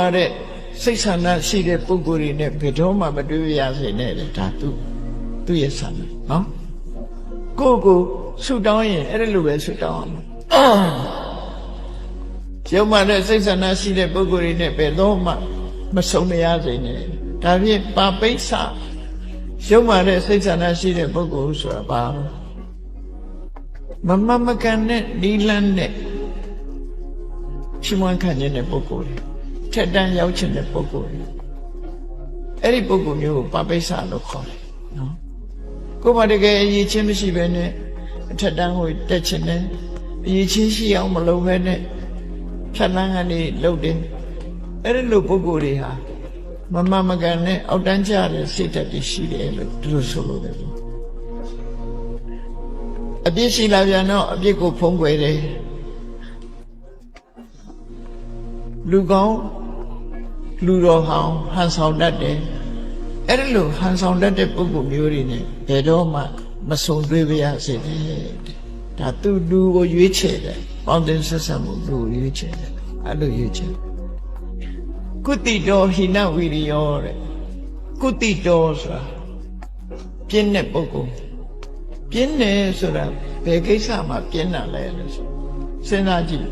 ပါတဲ့စိတ်ဆန္ဒရှိတဲ့ပုဂ္ဂိုလ်တွေနဲ့ဘယ်တော့မှမတွေ့ရစေနဲ့လေဒါသူသူ့ရဲ့ဆန္ဒနော်ကိုယ့်ကိုဆုတောင်းရင်အဲ့ဒါလိုပဲဆုတောင်းအောင်ရုံမှတဲ့စိတ်ဆန္ဒရှိတဲ့ပုဂ္ဂိုလ်တွေနဲ့ဘယ်တော့မှမဆုံးမရစေနဲ့ဒါဖြင့်ပါပိဿရုံမှတဲ့စိတ်ဆန္ဒရှိတဲ့ပုဂ္ဂိုလ်ဆိုတာပါမမမကန်တဲ့နီလန်းနဲ့ချီးမွမ်းခံခြင်းတဲ့ပုဂ္ဂိုလ်တွေ ထက်တန်းရောက်ခြင်းတဲ့ပုဂ္ဂိုလ်တွေအဲ့ဒီပုဂ္ဂိုလ်မျိုးကိုပါပိဿလို့ခေါ်တယ်နော်ကိုယ်မတကယ်အရေးချင်းမရှိဘဲနဲ့အထက်တန်းကိုတက်ခြင်းနဲ့အရေးချင်းရှိအောင်မလုပ်ဘဲနဲ့ဖြတ်လန်းကနေလုပ်တယ်အဲ့ဒီလိုပုဂ္ဂိုလ်တွေဟာမမမကန်နဲ့အောက်တန်းကျတဲ့စိတ်ဓာတ်တွေရှိတယ်လို့သူတို့ဆိုလို့တယ်ပေါ့အပြစ်ရှိလာပြန်တော့အပြစ်ကိုဖုံးကွယ်တယ်လူကောင်း လူတော်ဟောင်းဟန်ဆောင်တတ်တယ်အဲ့ဒါလိုဟန်ဆောင်တတ်တဲ့ပုဂ္ဂိုလ်မျိုးတွေနဲ့ဘယ်တော့မှမဆုံတွေ့ပါရစေနဲ့ဒါသူလူကိုရွေးချယ်တယ်ပေါင်းတင်ဆက်ဆံမှုလူကိုရွေးချယ်တယ်အဲ့လိုရွေးချယ်ကုတိတော်ဟိနဝိရိယောတဲ့ကုတိတော်ဆိုတာပြင်းတဲ့ပုဂ္ဂိုလ်ပြင်းတယ်ဆိုတာဘယ်ကိစ္စမှာပြင်းတာလဲလို့ဆိုစဉ်းစားကြည့်